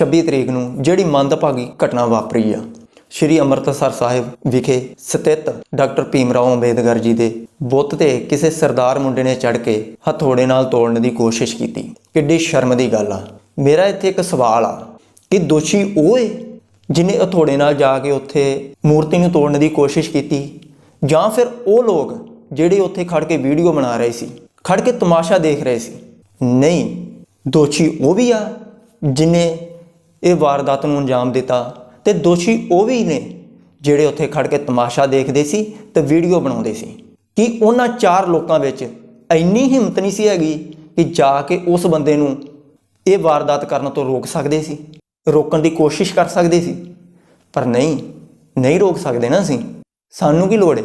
26 ਤਰੀਕ ਨੂੰ ਜਿਹੜੀ ਮੰਦਭਾਗੀ ਘਟਨਾ ਵਾਪਰੀ ਆ, ਸ਼੍ਰੀ ਅੰਮ੍ਰਿਤਸਰ ਸਾਹਿਬ ਵਿਖੇ ਸਥਿਤ ਡਾਕਟਰ ਭੀਮ ਰਾਓ ਅੰਬੇਦਕਰ ਜੀ ਦੇ ਬੁੱਤ ਤੇ ਕਿਸੇ ਸਰਦਾਰ ਮੁੰਡੇ ਨੇ ਚੜ ਕੇ ਹਥੋੜੇ ਨਾਲ ਤੋੜਨ ਦੀ ਕੋਸ਼ਿਸ਼ ਕੀਤੀ। ਕਿੱਡੀ ਸ਼ਰਮ ਦੀ ਗੱਲ ਆ। ਮੇਰਾ ਇੱਥੇ ਇੱਕ ਸਵਾਲ ਆ ਕਿ ਦੋਸ਼ੀ ਉਹ ਏ ਜਿਨੇ ਹਥੋੜੇ ਨਾਲ ਜਾ ਕੇ ਉੱਥੇ ਮੂਰਤੀ ਨੂੰ ਤੋੜਨ ਦੀ ਕੋਸ਼ਿਸ਼ ਕੀਤੀ ਜਾਂ ਫਿਰ ਉਹ ਲੋਕ ਜਿਹੜੇ ਉੱਥੇ ਖੜ ਕੇ ਵੀਡੀਓ ਬਣਾ ਰਹੇ ਸੀ ਖੜ ਕੇ ਤਮਾਸ਼ਾ ਦੇਖ ਰਹੇ ਸੀ? ਨਹੀਂ, ਦੋਸ਼ੀ ਉਹ ਵੀ ਆ ਜਿਨੇ ਇਹ ਵਾਰਦਾਤ ਨੂੰ ਅੰਜਾਮ ਦਿੱਤਾ ਤੇ ਦੋਸ਼ੀ ਉਹ ਵੀ ਨੇ ਜਿਹੜੇ ਉੱਥੇ ਖੜ ਕੇ ਤਮਾਸ਼ਾ ਦੇਖਦੇ ਸੀ ਤੇ ਵੀਡੀਓ ਬਣਾਉਂਦੇ ਸੀ। ਕਿ ਉਹਨਾਂ ਚਾਰ ਲੋਕਾਂ ਵਿੱਚ ਇੰਨੀ ਹਿੰਮਤ ਨਹੀਂ ਸੀ ਹੈਗੀ ਕਿ ਜਾ ਕੇ ਉਸ ਬੰਦੇ ਨੂੰ ਇਹ ਵਾਰਦਾਤ ਕਰਨ ਤੋਂ ਰੋਕ ਸਕਦੇ ਸੀ? ਰੋਕਣ ਦੀ ਕੋਸ਼ਿਸ਼ ਕਰ ਸਕਦੇ ਸੀ? ਪਰ ਨਹੀਂ ਨਹੀਂ ਰੋਕ ਸਕਦੇ ਨਾ ਅਸੀਂ। ਸਾਨੂੰ ਕੀ ਲੋੜ ਹੈ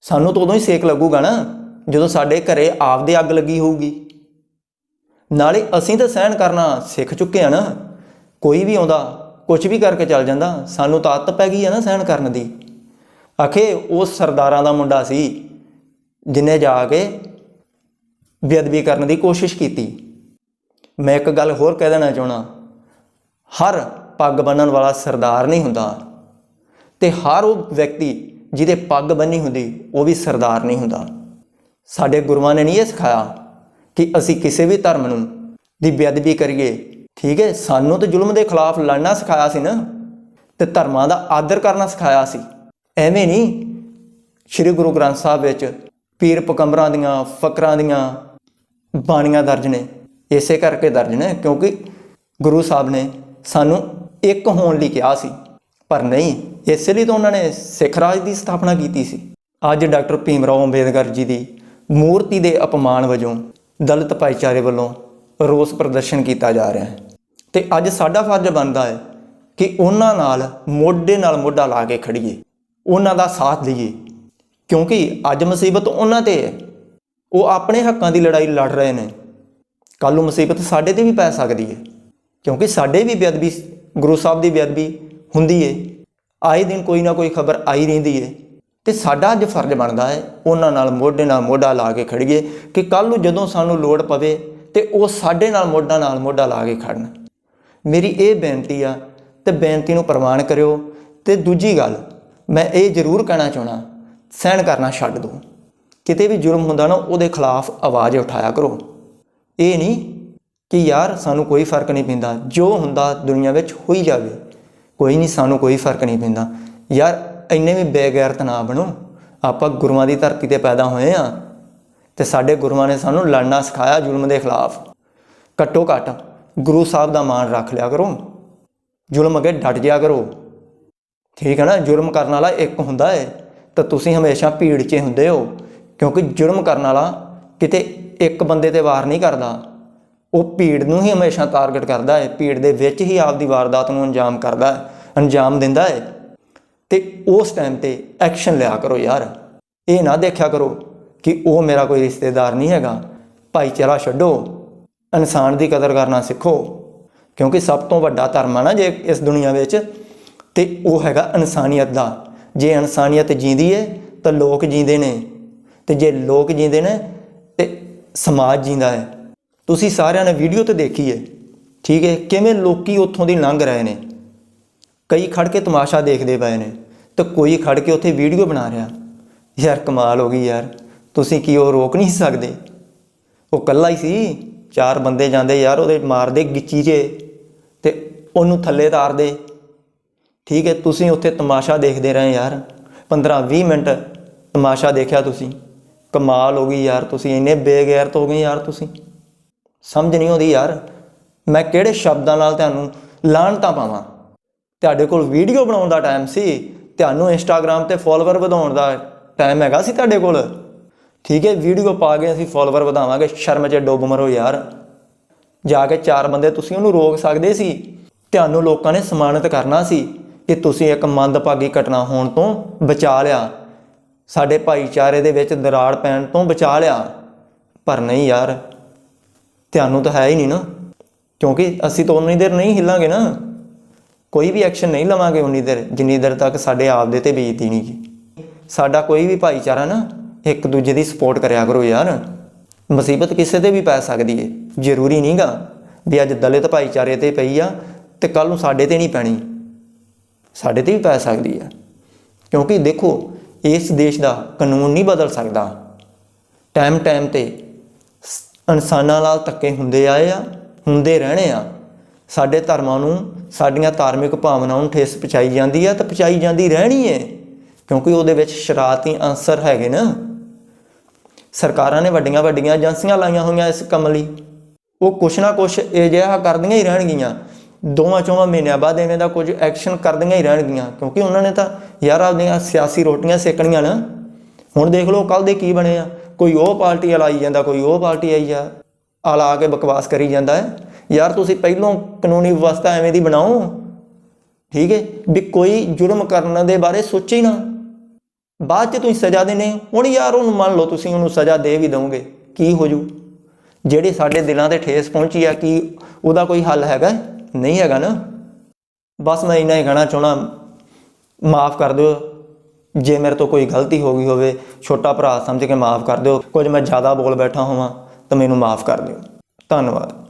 ਸਾਨੂੰ ਤਾਂ ਉਦੋਂ ਹੀ ਸੇਕ ਲੱਗੂਗਾ ਨਾ, ਜਦੋਂ ਸਾਡੇ ਘਰੇ ਆਪਦੇ ਅੱਗ ਲੱਗੀ ਹੋਊਗੀ। ਨਾਲੇ ਅਸੀਂ ਤਾਂ ਸਹਿਣ ਕਰਨਾ ਸਿੱਖ ਚੁੱਕੇ ਆ ਨਾ। ਕੋਈ ਵੀ ਆਉਂਦਾ ਕੁਝ ਵੀ ਕਰਕੇ ਚੱਲ ਜਾਂਦਾ, ਸਾਨੂੰ ਤਾਂ ਆਦਤ ਪੈ ਗਈ ਆ ਨਾ ਸਹਿਣ ਕਰਨ ਦੀ। ਆਖੇ, ਉਹ ਸਰਦਾਰਾਂ ਦਾ ਮੁੰਡਾ ਸੀ, ਜਿਨੇ ਜਾ ਕੇ ਬੇਅਦਬੀ ਕਰਨ ਦੀ ਕੋਸ਼ਿਸ਼ ਕੀਤੀ। ਮੈਂ ਇੱਕ ਗੱਲ ਹੋਰ ਕਹਿ ਦੇਣਾ ਚਾਹਣਾ ਹਰ ਪੱਗ ਬੰਨਣ ਵਾਲਾ ਸਰਦਾਰ ਨਹੀਂ ਹੁੰਦਾ ਤੇ ਹਰ ਉਹ ਵਿਅਕਤੀ ਜਿਹਦੇ ਪੱਗ ਬੰਨੀ ਹੁੰਦੀ, ਉਹ ਵੀ ਸਰਦਾਰ ਨਹੀਂ ਹੁੰਦਾ। ਸਾਡੇ ਗੁਰੂਆਂ ਨੇ ਨਹੀਂ ਇਹ ਸਿਖਾਇਆ ਕਿ ਅਸੀਂ ਕਿਸੇ ਵੀ ਧਰਮ ਨੂੰ ਦੀ ਬੇਅਦਬੀ ਕਰੀਏ ਠੀਕ ਹੈ, ਸਾਨੂੰ ਤਾਂ ਜ਼ੁਲਮ ਦੇ ਖਿਲਾਫ ਲੜਨਾ ਸਿਖਾਇਆ ਸੀ ਨਾ ਤੇ ਧਰਮਾਂ ਦਾ ਆਦਰ ਕਰਨਾ ਸਿਖਾਇਆ ਸੀ। ਐਵੇਂ ਨਹੀਂ, ਸ੍ਰੀ ਗੁਰੂ ਗ੍ਰੰਥ ਸਾਹਿਬ ਵਿੱਚ ਪੀਰ ਪਕੰਬਰਾਂ ਦੀਆਂ, ਫਕਰਾਂ ਦੀਆਂ ਬਾਣੀਆਂ ਦਰਜ ਨੇ। ਇਸੇ ਕਰਕੇ ਦਰਜ ਨੇ, ਕਿਉਂਕਿ ਗੁਰੂ ਸਾਹਿਬ ਨੇ ਸਾਨੂੰ ਇੱਕ ਹੋਣ ਲਈ ਕਿਹਾ ਸੀ। ਪਰ ਨਹੀਂ, ਇਸੇ ਲਈ ਤਾਂ ਉਹਨਾਂ ਨੇ ਸਿੱਖ ਰਾਜ ਦੀ ਸਥਾਪਨਾ ਕੀਤੀ ਸੀ। ਅੱਜ ਡਾਕਟਰ ਭੀਮ ਰਾਓ ਅੰਬੇਦਕਰ ਜੀ ਦੀ ਮੂਰਤੀ ਦੇ ਅਪਮਾਨ ਵਜੋਂ ਦਲਿਤ ਭਾਈਚਾਰੇ ਵੱਲੋਂ ਰੋਸ ਪ੍ਰਦਰਸ਼ਨ ਕੀਤਾ ਜਾ ਰਿਹਾ ਹੈ। ਤੇ ਅੱਜ ਸਾਡਾ ਫਰਜ਼ ਬਣਦਾ ਹੈ ਕਿ ਉਹਨਾਂ ਨਾਲ ਮੋਢੇ ਨਾਲ ਮੋਢਾ ਲਾ ਕੇ ਖੜੀਏ, ਉਹਨਾਂ ਦਾ ਸਾਥ ਦਈਏ ਕਿਉਂਕਿ ਅੱਜ ਮੁਸੀਬਤ ਉਹਨਾਂ ਤੇ ਹੈ। ਉਹ ਆਪਣੇ ਹੱਕਾਂ ਦੀ ਲੜਾਈ ਲੜ ਰਹੇ ਨੇ। ਕੱਲ ਨੂੰ ਮੁਸੀਬਤ ਸਾਡੇ ਤੇ ਵੀ ਪੈ ਸਕਦੀ ਹੈ। ਕਿਉਂਕਿ ਸਾਡੇ ਵੀ ਬੇਅਦਬੀ, ਗੁਰੂ ਸਾਹਿਬ ਦੀ ਬੇਅਦਬੀ ਹੁੰਦੀ ਏ ਆਏ ਦਿਨ ਕੋਈ ਨਾ ਕੋਈ ਖਬਰ ਆਈ ਰਹਿੰਦੀ ਏ ਤੇ ਸਾਡਾ ਅੱਜ ਫਰਜ਼ ਬਣਦਾ ਹੈ ਉਹਨਾਂ ਨਾਲ ਮੋਢੇ ਨਾਲ ਮੋਢਾ ਲਾ ਕੇ ਖੜੀਏ ਕਿ ਕੱਲ ਨੂੰ ਜਦੋਂ ਸਾਨੂੰ ਲੋੜ ਪਵੇ ਤੇ ਉਹ ਸਾਡੇ ਨਾਲ ਮੋਢਾ ਨਾਲ ਮੋਢਾ ਲਾ ਕੇ ਖੜਨ। ਮੇਰੀ ਇਹ ਬੇਨਤੀ ਆ, ਤੇ ਬੇਨਤੀ ਨੂੰ ਪ੍ਰਵਾਨ ਕਰਿਓ। ਤੇ ਦੂਜੀ ਗੱਲ, ਮੈਂ ਇਹ ਜ਼ਰੂਰ ਕਹਿਣਾ ਚਾਹਣਾ ਸਹਿਣ ਕਰਨਾ ਛੱਡ ਦਿਓ। ਕਿਤੇ ਵੀ ਜੁਰਮ ਹੁੰਦਾ ਨਾ, ਉਹਦੇ ਖਿਲਾਫ ਆਵਾਜ਼ ਉਠਾਇਆ ਕਰੋ। ਇਹ ਨਹੀਂ ਕਿ ਯਾਰ ਸਾਨੂੰ ਕੋਈ ਫ਼ਰਕ ਨਹੀਂ ਪੈਂਦਾ, ਜੋ ਹੁੰਦਾ ਦੁਨੀਆ ਵਿੱਚ ਹੋਈ ਜਾਵੇ, ਕੋਈ ਨਹੀਂ ਸਾਨੂੰ ਕੋਈ ਫ਼ਰਕ ਨਹੀਂ ਪੈਂਦਾ। ਯਾਰ, ਇੰਨੇ ਵੀ ਬੇਗੈਰਤ ਨਾ ਬਣੋ। ਆਪਾਂ ਗੁਰੂਆਂ ਦੀ ਧਰਤੀ ਤੇ ਪੈਦਾ ਹੋਏ ਆ, ਤੇ ਸਾਡੇ ਗੁਰੂਆਂ ਨੇ ਸਾਨੂੰ ਲੜਨਾ ਸਿਖਾਇਆ ਜ਼ੁਲਮ ਦੇ ਖਿਲਾਫ। ਘੱਟੋ ਘੱਟ ਗੁਰੂ ਸਾਹਿਬ ਦਾ ਮਾਣ ਰੱਖ ਲਿਆ ਕਰੋ। ਜ਼ੁਲਮ ਅੱਗੇ ਡਟ ਜਿਆ ਕਰੋ। ਠੀਕ ਹੈ ਨਾ? ਜ਼ੁਲਮ ਕਰਨ ਵਾਲਾ ਇੱਕ ਹੁੰਦਾ ਹੈ ਤਾਂ ਤੁਸੀਂ ਹਮੇਸ਼ਾ ਭੀੜ 'ਚ ਹੁੰਦੇ ਹੋ, ਕਿਉਂਕਿ ਜ਼ੁਲਮ ਕਰਨ ਵਾਲਾ ਕਿਤੇ ਇੱਕ ਬੰਦੇ ਤੇ ਵਾਰ ਨਹੀਂ ਕਰਦਾ। ਉਹ ਭੀੜ ਨੂੰ ਹੀ ਹਮੇਸ਼ਾ ਟਾਰਗੇਟ ਕਰਦਾ ਹੈ ਭੀੜ ਦੇ ਵਿੱਚ ਹੀ ਆਪਦੀ ਵਾਰਦਾਤ ਨੂੰ ਅੰਜਾਮ ਕਰਦਾ ਹੈ ਅੰਜਾਮ ਦਿੰਦਾ ਹੈ ਤੇ ਉਸ ਟਾਈਮ ਤੇ ਐਕਸ਼ਨ ਲਿਆ ਕਰੋ ਯਾਰ। ਇਹ ਨਾ ਦੇਖਿਆ ਕਰੋ ਕਿ ਉਹ ਮੇਰਾ ਕੋਈ ਰਿਸ਼ਤੇਦਾਰ ਨਹੀਂ ਹੈਗਾ। ਭਾਈਚਾਰਾ ਛੱਡੋ। ਇਨਸਾਨ ਦੀ ਕਦਰ ਕਰਨਾ ਸਿੱਖੋ, ਕਿਉਂਕਿ ਸਭ ਤੋਂ ਵੱਡਾ ਧਰਮ ਆ ਨਾ ਜੇ ਇਸ ਦੁਨੀਆ ਵਿੱਚ, ਤੇ ਉਹ ਹੈਗਾ ਇਨਸਾਨੀਅਤ ਦਾ। ਜੇ ਇਨਸਾਨੀਅਤ ਜੀਂਦੀ ਹੈ ਤਾਂ ਲੋਕ ਜੀਂਦੇ ਨੇ। ਤੇ ਜੇ ਲੋਕ ਜੀਂਦੇ ਨੇ, ਤੇ ਸਮਾਜ ਜੀਂਦਾ ਹੈ ਤੁਸੀਂ ਸਾਰਿਆਂ ਨੇ ਵੀਡੀਓ ਤੇ ਦੇਖੀ ਹੈ ਠੀਕ ਹੈ ਕਿਵੇਂ ਲੋਕੀ ਉੱਥੋਂ ਦੀ ਲੰਘ ਰਹੇ ਨੇ? ਕਈ ਖੜ ਕੇ ਤਮਾਸ਼ਾ ਦੇਖਦੇ ਪਏ ਨੇ, ਤੇ ਕੋਈ ਖੜ ਕੇ ਉੱਥੇ ਵੀਡੀਓ ਬਣਾ ਰਿਹਾ। ਯਾਰ ਕਮਾਲ ਹੋ ਗਈ ਯਾਰ, ਤੁਸੀਂ ਕੀ ਉਹ ਰੋਕ ਨਹੀਂ ਸਕਦੇ? ਉਹ ਕੱਲਾ ਹੀ ਸੀ? ਚਾਰ ਬੰਦੇ ਜਾਂਦੇ, ਯਾਰ ਉਹਦੇ ਮਾਰਦੇ ਗਿੱਚੀ 'ਚ ਤੇ ਉਹਨੂੰ ਥੱਲੇ ਤਾਰਦੇ। ਠੀਕ ਹੈ, ਤੁਸੀਂ ਉੱਥੇ ਤਮਾਸ਼ਾ ਦੇਖਦੇ ਰਹੇ ਯਾਰ। 15 20 ਮਿੰਟ ਤਮਾਸ਼ਾ ਦੇਖਿਆ ਤੁਸੀਂ। ਕਮਾਲ ਹੋ ਗਈ ਯਾਰ ਤੁਸੀਂ, ਇੰਨੇ ਬੇਗੈਰਤ ਹੋ ਗਏ ਯਾਰ ਤੁਸੀਂ। ਸਮਝ ਨਹੀਂ ਆਉਂਦੀ ਯਾਰ, ਮੈਂ ਕਿਹੜੇ ਸ਼ਬਦਾਂ ਨਾਲ ਤੁਹਾਨੂੰ ਲਾਹਣਤਾਂ ਪਾਵਾਂ। ਤੁਹਾਡੇ ਕੋਲ ਵੀਡੀਓ ਬਣਾਉਣ ਦਾ ਟਾਈਮ ਸੀ, ਤੁਹਾਨੂੰ ਇੰਸਟਾਗ੍ਰam ਤੇ ਫਾਲੋਅਰ ਵਧਾਉਣ ਦਾ ਟਾਈਮ ਹੈਗਾ ਸੀ ਤੁਹਾਡੇ ਕੋਲ। ਠੀਕ ਹੈ ਵੀਡੀਓ ਪਾ ਕੇ ਅਸੀਂ ਫਾਲੋਅਰ ਵਧਾਵਾਂਗੇ। ਸ਼ਰਮ 'ਚ ਡੁੱਬ ਮਰੋ ਯਾਰ। ਜਾ ਕੇ ਚਾਰ ਬੰਦੇ ਤੁਸੀਂ ਉਹਨੂੰ ਰੋਕ ਸਕਦੇ ਸੀ। ਤੁਹਾਨੂੰ ਲੋਕਾਂ ਨੇ ਸਨਮਾਨਿਤ ਕਰਨਾ ਸੀ ਕਿ ਤੁਸੀਂ ਇੱਕ ਮੰਦਭਾਗੀ ਘਟਨਾ ਹੋਣ ਤੋਂ ਬਚਾ ਲਿਆ। ਸਾਡੇ ਭਾਈਚਾਰੇ ਦੇ ਵਿੱਚ ਦਰਾੜ ਪੈਣ ਤੋਂ ਬਚਾ ਲਿਆ। ਪਰ ਨਹੀਂ ਯਾਰ, ਤੁਹਾਨੂੰ ਤਾਂ ਹੈ ਹੀ ਨਹੀਂ ਨਾ। ਕਿਉਂਕਿ ਅਸੀਂ ਤਾਂ ਉਨੀ ਦੇਰ ਨਹੀਂ ਹਿੱਲਾਂਗੇ ਨਾ। ਕੋਈ ਵੀ ਐਕਸ਼ਨ ਨਹੀਂ ਲਵਾਂਗੇ ਉਨੀ ਦੇਰ, ਜਿੰਨੀ ਦੇਰ ਤੱਕ ਸਾਡੇ ਆਪ ਦੇ ਤੇ ਬੀਤਦੀ ਨਹੀਂ ਗੀ ਸਾਡਾ ਕੋਈ ਵੀ ਭਾਈਚਾਰਾ ਨਾ ਇੱਕ ਦੂਜੇ ਦੀ ਸਪੋਰਟ ਕਰਿਆ ਕਰੋ ਯਾਰ। ਮੁਸੀਬਤ ਕਿਸੇ ਤੇ ਵੀ ਪੈ ਸਕਦੀ ਏ। ਜ਼ਰੂਰੀ ਨਹੀਂਗਾ ਵੀ ਅੱਜ ਦਲਿਤ ਭਾਈਚਾਰੇ ਤੇ ਪਈ ਆ ਤੇ ਕੱਲ ਨੂੰ ਸਾਡੇ ਤੇ ਨਹੀਂ ਪੈਣੀ। ਸਾਡੇ ਤੇ ਵੀ ਪੈ ਸਕਦੀ ਆ। ਕਿਉਂਕਿ ਦੇਖੋ, ਇਸ ਦੇਸ਼ ਦਾ ਕਾਨੂੰਨ ਨਹੀਂ ਬਦਲ ਸਕਦਾ। ਟਾਈਮ ਟਾਈਮ ਤੇ ਸ- ਇਨਸਾਨਾਂ ਨਾਲ ਧੱਕੇ ਹੁੰਦੇ ਆਏ ਆ, ਹੁੰਦੇ ਰਹਿਣੇ ਆ। ਸਾਡੇ ਧਰਮਾਂ ਨੂੰ ਸਾਡੀਆਂ ਧਾਰਮਿਕ ਭਾਵਨਾਵਾਂ ਨੂੰ ਠੇਸ ਪਹੁੰਚਾਈ ਜਾਂਦੀ ਆ ਤਾਂ ਪਹੁੰਚਾਈ ਜਾਂਦੀ ਰਹਿਣੀ ਹੈ ਕਿਉਂਕਿ ਉਹਦੇ ਵਿੱਚ ਸ਼ਰਾਰਤੀ ਅੰਸਰ ਹੈਗੇ ਨਾ। ਸਰਕਾਰਾਂ ਨੇ ਵੱਡੀਆਂ ਵੱਡੀਆਂ ਏਜੰਸੀਆਂ ਲਾਈਆਂ ਹੋਈਆਂ ਇਸ ਕੰਮ ਲਈ। ਉਹ ਕੁਛ ਨਾ ਕੁਛ ਅਜਿਹਾ ਕਰਦੀਆਂ ਹੀ ਰਹਿਣਗੀਆਂ। ਦੋਵਾਂ ਚੌਵਾਂ ਮਹੀਨਿਆਂ ਬਾਅਦ ਐਵੇਂ ਦਾ ਕੁਝ ਐਕਸ਼ਨ ਕਰਦੀਆਂ ਹੀ ਰਹਿਣਗੀਆਂ। ਕਿਉਂਕਿ ਉਹਨਾਂ ਨੇ ਤਾਂ ਯਾਰ ਆਪਦੀਆਂ ਸਿਆਸੀ ਰੋਟੀਆਂ ਸੇਕਣੀਆਂ ਨਾ। ਹੁਣ ਦੇਖ ਲਓ ਕੱਲ ਦੇ ਕੀ ਬਣੇ ਆ। ਕੋਈ ਉਹ ਪਾਰਟੀ ਵਾਲਾ ਆਈ ਜਾਂਦਾ, ਕੋਈ ਉਹ ਪਾਰਟੀ ਆਈ ਆ। ਆਲਾ ਆ ਕੇ ਬਕਵਾਸ ਕਰੀ ਜਾਂਦਾ ਹੈ। ਯਾਰ ਤੁਸੀਂ ਪਹਿਲੋਂ ਕਾਨੂੰਨੀ ਵਿਵਸਥਾ ਐਵੇਂ ਦੀ ਬਣਾਓ। ਠੀਕ ਹੈ? ਵੀ ਕੋਈ ਜੁਰਮ ਕਰਨ ਦੇ ਬਾਰੇ ਸੋਚੇ ਹੀ ਨਾ। ਬਾਅਦ ਚ ਤੁਸੀਂ ਸਜ਼ਾ ਦੇਣੇ ਹੁਣ ਯਾਰ ਉਹਨੂੰ ਮੰਨ ਲਓ ਤੁਸੀਂ ਉਹਨੂੰ ਸਜ਼ਾ ਦੇ ਵੀ ਦਵੋਗੇ, ਕੀ ਹੋ ਜੂ? ਜਿਹੜੇ ਸਾਡੇ ਦਿਲਾਂ ਤੇ ਠੇਸ ਪਹੁੰਚੀ ਆ, ਕੀ ਉਹਦਾ ਕੋਈ ਹੱਲ ਹੈਗਾ? ਨਹੀਂ ਹੈਗਾ ਨਾ। ਬਸ ਮੈਂ ਇੰਨਾ ਹੀ ਕਹਿਣਾ ਚਾਹਣਾ ਮਾਫ ਕਰ ਦਿਓ। ਜੇ ਮੇਰੇ ਤੋਂ ਕੋਈ ਗਲਤੀ ਹੋ ਗਈ ਹੋਵੇ, ਛੋਟਾ ਭਰਾ ਸਮਝ ਕੇ ਮਾਫ ਕਰ ਦਿਓ। ਕੁਝ ਮੈਂ ਜ਼ਿਆਦਾ ਬੋਲ ਬੈਠਾ ਹੋਵਾਂ, ਤਾਂ ਮੈਨੂੰ ਮਾਫ ਕਰ ਦਿਓ। ਧੰਨਵਾਦ।